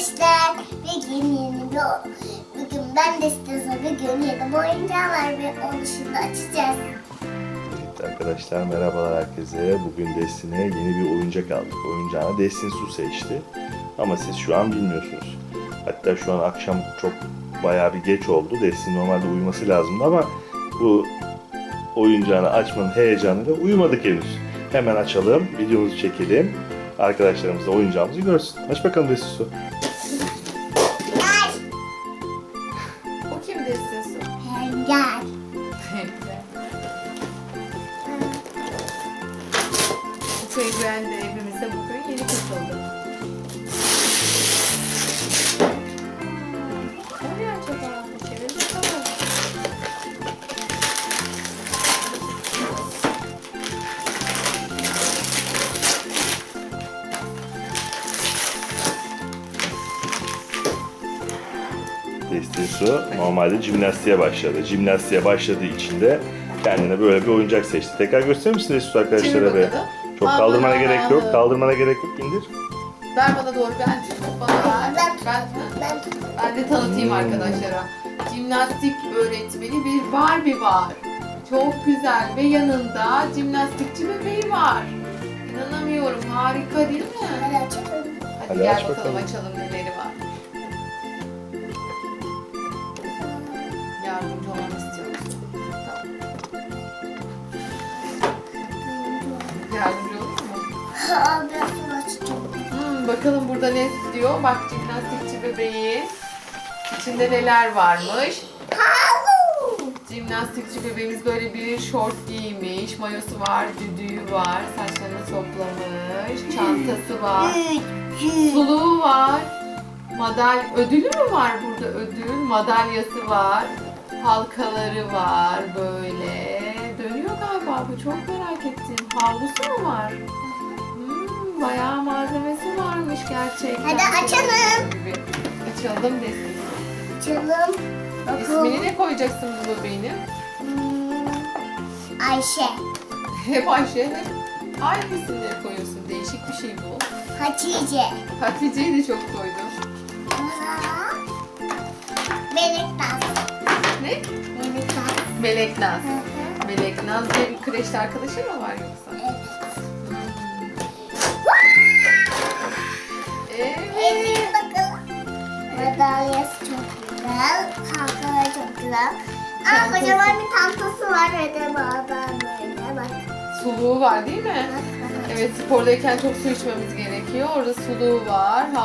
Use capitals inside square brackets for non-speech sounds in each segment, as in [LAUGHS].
arkadaşlar. Bugün yeni bir Bugün ben de size bugün yeni bir oyuncağı ve onu şimdi açacağız. Arkadaşlar merhabalar herkese. Bugün Destin'e yeni bir oyuncak aldık. Oyuncağına Destin Su seçti. Ama siz şu an bilmiyorsunuz. Hatta şu an akşam çok bayağı bir geç oldu. Destin normalde uyuması lazımdı ama bu oyuncağını açmanın heyecanıyla uyumadık henüz. Hemen açalım, videomuzu çekelim. Arkadaşlarımız da oyuncağımızı görsün. Aç bakalım Destin Destin Su normalde jimnastiğe başladı. Jimnastiğe başladığı için de kendine böyle bir oyuncak seçti. Tekrar gösterir misin Destin Su arkadaşlara be? bakalım. Çok Aman kaldırmana gerek yok. Allah'ım. Kaldırmana gerek yok. İndir. Ver bana doğru ben tut bana ver. Ben, Ben, ben ben de tanıtayım Hmm. arkadaşlara. Jimnastik öğretmeni bir Barbie var. Çok güzel ve yanında jimnastikçi bebeği var. İnanamıyorum harika değil mi? Hadi açalım. Hadi, Hadi gel aç bakalım, bakalım. açalım Yardımcı olmamı istiyor musun? Tamam. Yardımcı olur mu? Ben bunu açacağım. Hmm, bakalım burada ne diyor? Bak jimnastikçi bebeği. İçinde neler varmış? Jimnastikçi bebeğimiz böyle bir şort giymiş. Mayosu var, düdüğü var. Saçlarını toplamış. Çantası var. Suluğu var. Madal ödülü mü var burada ödül? Madalyası var. Halkaları var böyle. Dönüyor galiba bu çok merak ettim. Havlusu mu var? Hmm, bayağı malzemesi varmış gerçekten. Hadi açalım. Gibi. Açalım desin. Açalım. İsmini ne koyacaksın bu bebeğinin? Hmm, Ayşe. Hep Ayşe hep aynı isimleri koyuyorsun. Değişik bir şey bu. Hatice. Hatice'yi de çok koydun. Aa, Melek Naz. Melek Naz. Melek Naz. Diye bir kreşte arkadaşı mı var yoksa? Evet. Evet. Madalyası çok güzel. Halkaları çok güzel. Aa, Çantası. kocaman bir tantası var ve de bağdan böyle. Bak. Suluğu var değil mi? Evet spordayken çok su içmemiz gerekiyor. Orada suluğu var, iki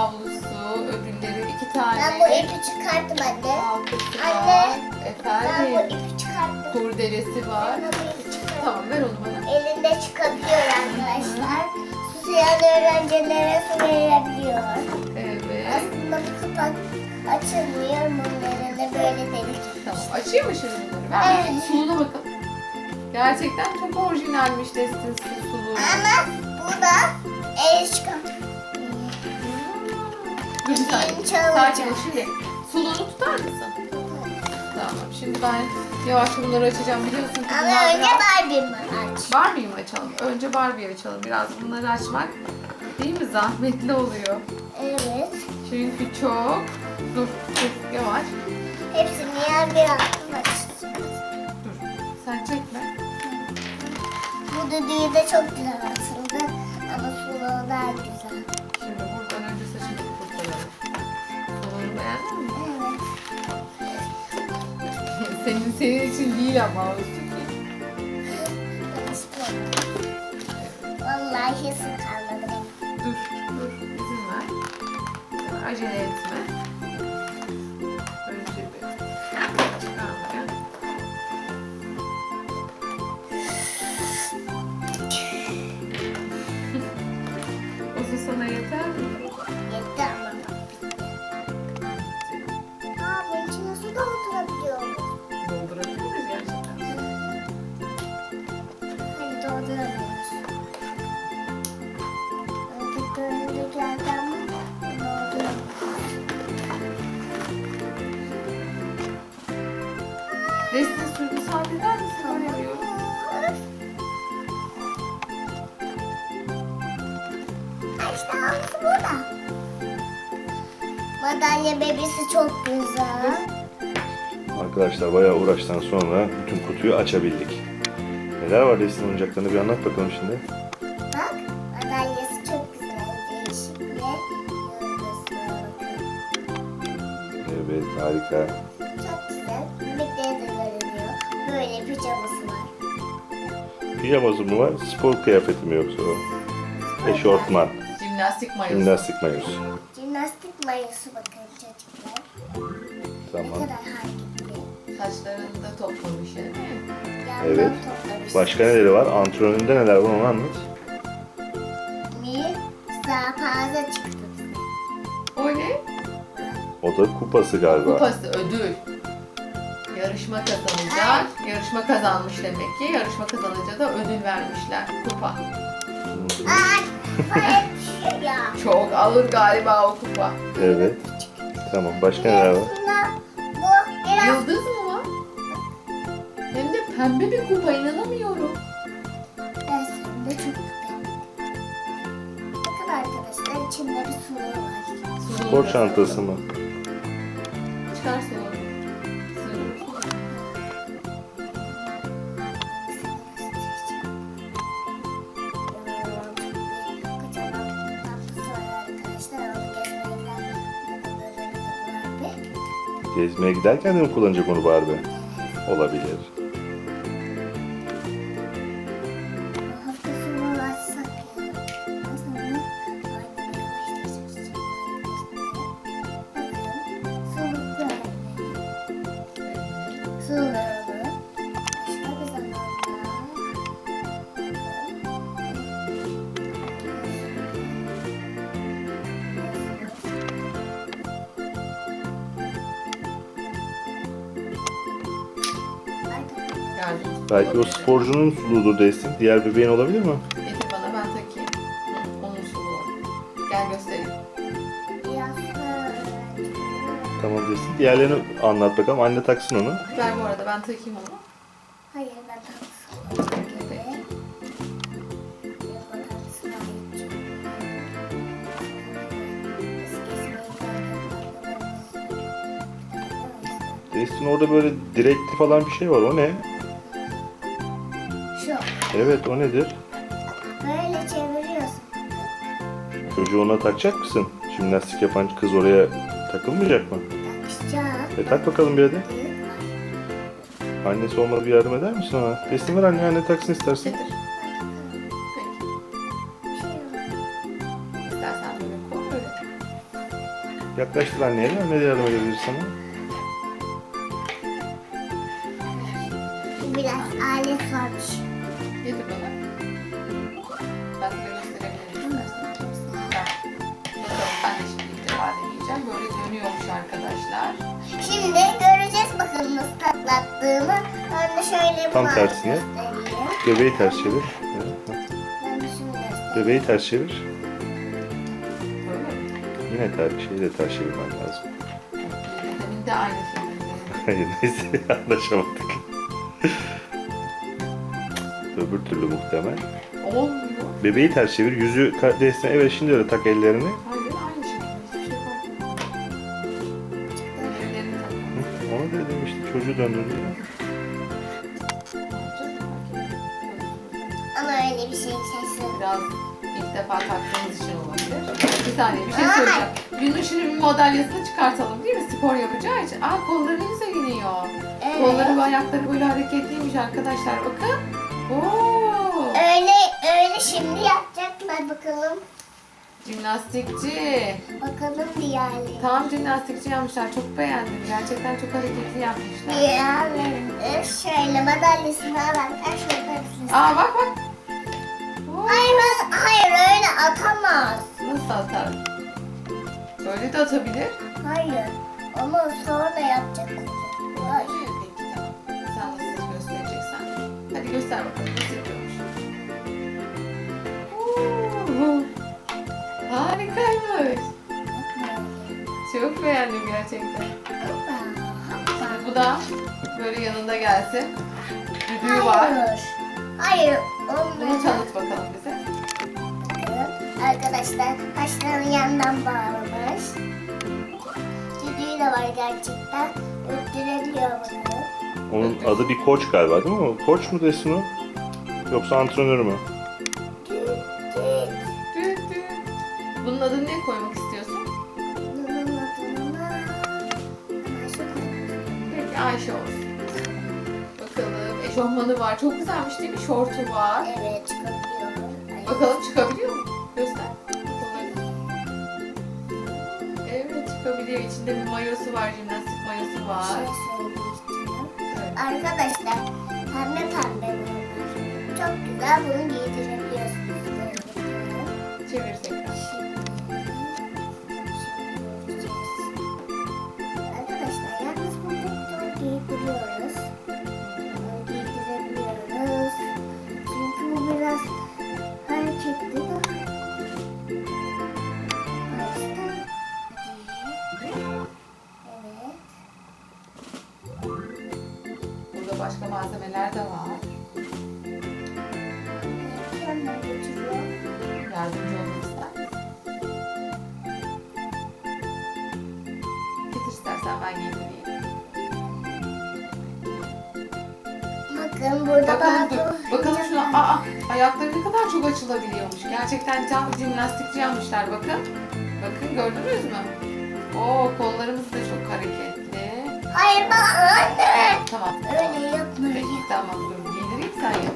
tane. Ben bu ipi çıkarttım anne. Halkası Anne, var. Ben bu Efendim. ipi çıkarttım. Kurdelesi var. Ben bu ipi çıkarttım. Tamam ver onu bana. Elinde çıkabiliyor arkadaşlar. Susayan öğrencilere su verebiliyor. Evet. Aslında bu kapak açılmıyor. Bunların da böyle delik. Tamam. Açayım mı şimdi bunları? Ver Evet. Suluğuna bakalım. Gerçekten çok orijinalmiş Destin su suluğu. Ama bu da el. Dur bir saniye. Şimdi. Suluğunu tutar mısın? Tamam. Şimdi ben yavaş bunları açacağım biliyorsun ki Ama bunlar önce biraz- Barbie'mi aç. Barbie'yi mi açalım? Önce Barbie'yi açalım. Biraz bunları açmak değil mi? Zahmetli oluyor. Evet. Çünkü çok... Dur, dur yavaş. Hepsini yer bir altına. Dur. Sen çekme. Bu düdüğü de çok güzel atıldı. Ama suluğu daha güzel. Şimdi buradan senin senin için değil ama o süper. Vallahi. Dur, dur. İzin ver. Acele etme. Destin suyu müsaade eder misin? Ay işte havlusu burada. Madalya bebesi çok güzel. Arkadaşlar bayağı uğraştan sonra bütün kutuyu açabildik. Neler var Destin oyuncaklarını bir anlat bakalım şimdi. Bak madalyası çok güzel. Değişik bir yıldızlı. Evet harika. Çok güzel. Bebekleri de. Böyle pijaması var. Pijaması mı var? Spor kıyafeti mi yoksa o? Eşortman. Jimnastik mayosu. Jimnastik mayosu. Jimnastik mayosu bakın çocuklar. Ne Tamam. kadar hareketli. Saçlarını da toplamış değil mi? Yandan Evet. toplamış. Başka neleri var? Antrenöründe neler var onu anlat. Bir zapaza çıktı. O ne? O da kupası galiba. Kupası, ödül. Yarışma kazanacak. Yarışma kazanmış demek ki. Yarışma kazanınca da ödül vermişler. Kupa. [LAUGHS] Çok ağır galiba o kupa. Evet. Tamam. Başka neler var? Yıldız mı var? Hem de pembe bir kupa inanamıyorum. arkadaşlar içinde bir sulu var. Spor çantası mı? Çıkar sonra. Gezmeye giderken de mi kullanacak onu Barbie? Olabilir. Belki o sporcunun suluğudur Destin. Diğer bebeğin olabilir mi? Getir bana ben takayım. Onun suluğu. Gel göstereyim. Tamam Destin. Diğerlerini anlat bakalım. Anne taksın onu. Ver bu arada ben takayım onu. Hayır ben. Destin orada böyle direkli falan bir şey var. O ne? Evet o nedir? Böyle çeviriyorsun. Çocuğu ona takacak mısın? Jimnastik yapan kız oraya takılmayacak mı? Takacağım. E tak bakalım bir hadi. Annesi olmadı bir yardım eder misin ona? Destin ver anne anne taksın istersen. Getir. Şey. İstersen böyle koy böyle. Yaklaştır anneye de anne de yardım edebilir sana. Bu biraz alet varmış. Şimdi göreceğiz bakalım nasıl tatlattığını. Ben de şöyle Tam bunu tersine. göstereyim. Bebeği ters çevir. Evet. Ben de şunu göstereyim. Bebeği ters çevir. Yine ters şeyi de ters çevirmen lazım. Demin de aynı. Hayır [LAUGHS] neyse anlaşamadık. Öbür türlü muhtemel. Olmuyor. Bebeği ters çevir. Yüzü ka- Destin evet şimdi öyle tak ellerini. Hayır döndürdü. Ama öyle bir şey kesin. Biraz ilk defa taktığımız için olabilir. Bir saniye bir şey söyleyeceğim. Günün şimdi bir madalyasını çıkartalım değil mi? Spor yapacağı için. Aa kolları ne güzel iniyor. Evet. Kolları ve ayakları böyle hareketliymiş arkadaşlar. Bakın. Oo. Öyle öyle şimdi yapacaklar bakalım. Jimnastikçi. Bakalım diğerleri. Tam jimnastikçi yapmışlar. Çok beğendim. Gerçekten çok hareketli yapmışlar. Diğerleri şöyle madalyasını alarken şöyle karıştırsın. Aa bak bak. Oo. Hayır, ben- hayır öyle atamaz. Nasıl atar? Böyle de atabilir. Hayır. Ama sonra yapacak. Hayır. Peki tamam. Sen nasıl göstereceksen. Hadi göster bakalım Harikaymış. Çok beğendim gerçekten. Şimdi bu da böyle yanında gelsin. Düdüğü var. Hayır. Hayır. Bunu Onları tanıt bakalım bize. Arkadaşlar taşların yanından bağlamış. da var gerçekten. Öttürebiliyor bakın. Onun adı bir koç galiba değil mi? Koç mu desin o? Yoksa antrenör mü? Eşofmanı var. Çok güzelmiş değil mi? Şortu var. Evet çıkabiliyor. Ay, Bakalım çıkabiliyor mu? Göster. Evet çıkabiliyor. İçinde bir mayosu var. Jimnastik mayosu bir var. şey söyleyeceğim. Evet. Arkadaşlar pembe pembe bunlar. Çok güzel bunu giydirebiliyorsunuz. Bakın. Çevir tekrar. Burada başka malzemeler de var. Yanına götürüyor. Yardımcı olmak ister? Getir istersen ben giydireyim. Bakın burada Bakalım dur. Bakalım şuna. Aa, ayakları ne kadar çok açılabiliyormuş. Gerçekten tam jimnastikçi yapmışlar bakın. Bakın gördünüz mü? Oo kollarımız da çok hareketli. Hayır bak anne. Tamam. Öyle yapmayın. Peki tamam dur giydireyim sen yap.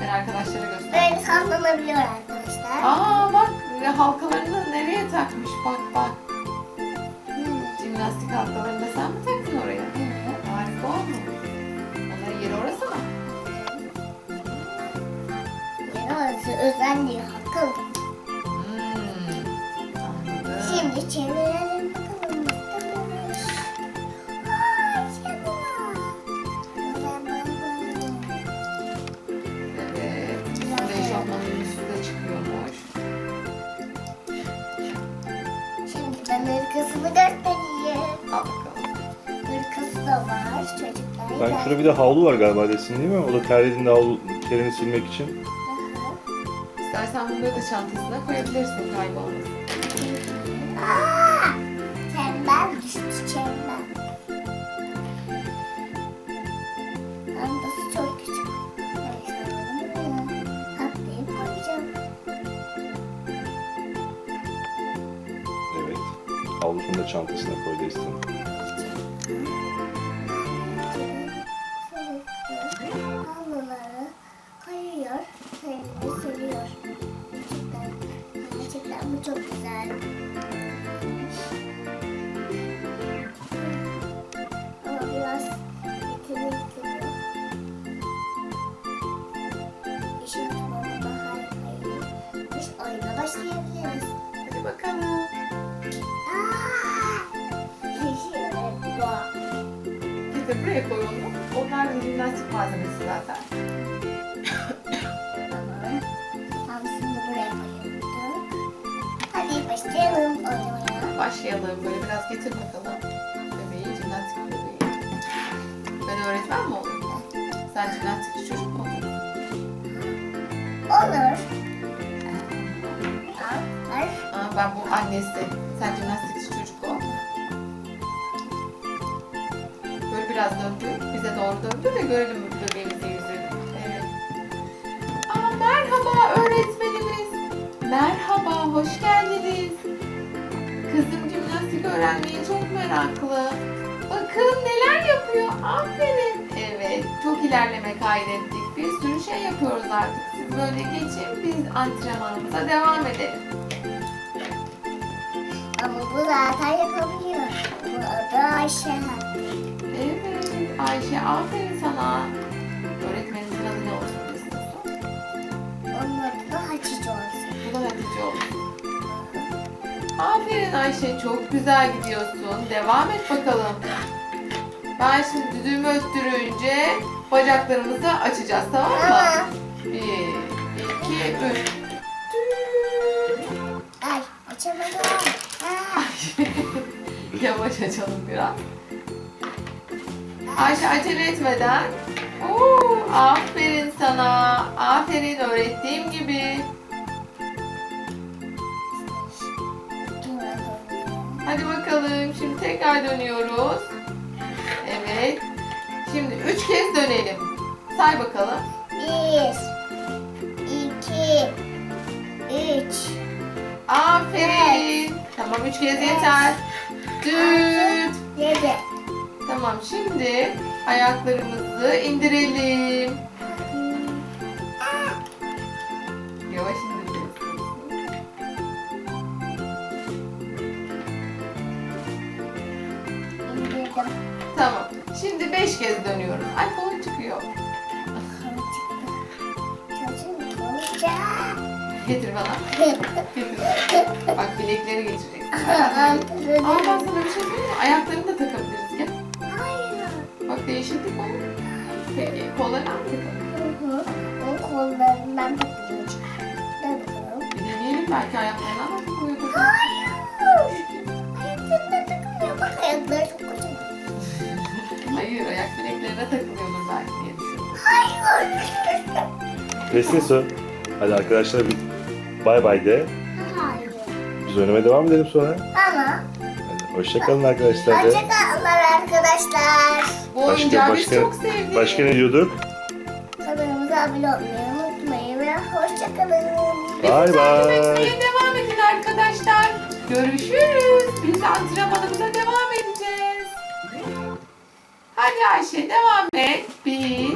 Ben arkadaşlara göstereyim. Böyle sallanabiliyor arkadaşlar. Aa bak halkalarını nereye takmış bak bak. Hmm. Jimnastik halkalarını da sen mi taktın oraya? Evet. Harika oldu. Onların yeri orası mı? Orası özenli akıl. Hmm. Anladım. Şimdi çevirelim Ben şurada bir de havlu var galiba desin değil mi? O da terlediğinde havlu terini silmek için. İstersen bunları da çantasına koyabilirsin kaybolmasın. çember düştü çember. Çantası çok küçük. Katlayıp koyacağım. Evet. Havlusunu da çantasına koy desin. Başlayabiliriz. Hadi bakalım. Bu. Getir buraya koy onu. Onlar da jimnastik malzemesi zaten. Tamam. Hamsını da buraya. Hadi başlayalım oynamaya. Başlayalım. Böyle biraz getir bakalım. Bebeği, jimnastik bebeği. Ben öğretmen mi olayım? Sen jimnastikçi çocuk mu olacaksın? Olur. Ben bu annesi. Sen jimnastikçi çocuk ol. Böyle biraz döndür. Bize doğru döndür de görelim bebeğimizi yüzünü. Evet. Aa, merhaba öğretmenimiz. Merhaba, hoş geldiniz. Kızım jimnastik öğrenmeye çok meraklı. Bakın neler yapıyor. Aferin. Evet, çok ilerleme kaydettik. Bir sürü şey yapıyoruz artık. Siz böyle geçin, biz antrenmanımıza devam edelim. Bu zaten yapabiliyor. Bu adı Ayşe. Evet, Ayşe aferin sana. Öğretmeninizin adı ne olsun istiyorsun? Onun adı da Hatice olsun. Bu da Hatice olsun. Aferin Ayşe, çok güzel gidiyorsun. Devam et bakalım. Ben şimdi düdüğümü öttürünce bacaklarımızı açacağız tamam mı? Ama Bir, iki, üç. Yavaş açalım biraz. Ayşe acele etmeden. Oo, aferin sana. Aferin öğrettiğim gibi. Hadi bakalım şimdi Şimdi tekrar dönüyoruz. Evet. Şimdi üç kez dönelim. Say bakalım. Bir, iki, üç, Aferin. Tamam üç kez yeter. Düt. yedi. Tamam şimdi ayaklarımızı indirelim. Yavaş. İndirdim. Tamam. Şimdi beş kez dönüyoruz. Getir bana. Getir. [LAUGHS] Bak bilekleri geçecek. Aa ben sana bir şey söyleyeyim mi? Ayaklarını da takabiliriz. Gel. Hayır. Bak değişiklik olur. Peki kollarını mı takalım? O kollarından takılacak. Dur bakalım. Bir deneyelim belki ayaklarına da takılıyor. Hayır. Ayaklarına takılmıyor. Bak ayakları çok kocaman. Hayır ayak bileklerine takılıyordur belki diye düşündüm. Hayır. Destin su. Hadi arkadaşlar bir bay bay de. Hayır. Biz oynamaya devam edelim sonra. Ama Hadi hoşçakalın arkadaşlar de. hoşçakalın arkadaşlar. Bu Başka- oyuncağı biz çok sevdik. Başka ne diyorduk? Kanalımıza abone olmayı unutmayın ve hoşçakalın. Bizi Bay takip bay. etmeye devam edin arkadaşlar. Görüşürüz. Biz antrenmanımıza devam edeceğiz. Hadi Ayşe devam et. Bir,